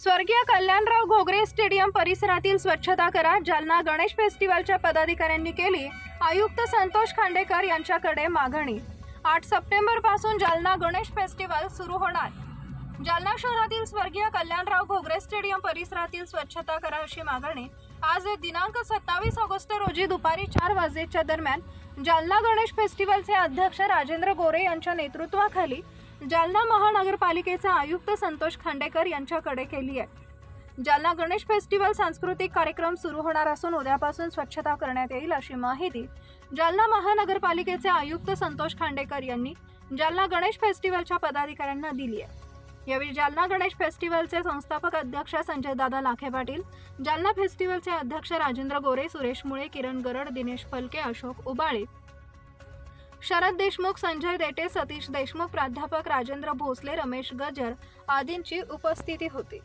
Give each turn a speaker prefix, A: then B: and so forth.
A: स्वर्गीय कल्याणराव घोगरे स्टेडियम परिसरातील स्वच्छता करा जालना गणेश फेस्टिवलच्या पदाधिकाऱ्यांनी केली आयुक्त संतोष खांडेकर यांच्याकडे मागणी. आठ सप्टेंबरपासून जालना गणेश फेस्टिवल सुरू होणार. जालना शहरातील स्वर्गीय कल्याणराव घोगरे स्टेडियम परिसरातील स्वच्छता करा अशी मागणी. आज दिनांक सत्तावीस ऑगस्ट रोजी दुपारी चार वाजेच्या दरम्यान जालना गणेश फेस्टिवलचे अध्यक्ष राजेंद्र गोरे यांच्या नेतृत्वाखाली जालना महानगरपालिकेचा आयुक्त संतोष खांडेकर यांच्याकडे केली आहे. जालना गणेश फेस्टिवल सांस्कृतिक कार्यक्रम सुरू होणार असून उद्यापासून स्वच्छता करण्यात येईल अशी माहिती जालना महानगरपालिकेचे आयुक्त संतोष खांडेकर यांनी जालना गणेश फेस्टिवलच्या पदाधिकाऱ्यांना दिली आहे. यावेळी जालना गणेश फेस्टिवलचे संस्थापक अध्यक्ष संजय दादा लाखे पाटील जालना फेस्टिवलचे अध्यक्ष राजेंद्र गोरे सुरेश मुळे किरण गरड दिनेश फलके अशोक उबाळे शरद देशमुख संजय देटे सतीश देशमुख प्राध्यापक राजेंद्र भोसले रमेश गजर आदींची उपस्थिती होती.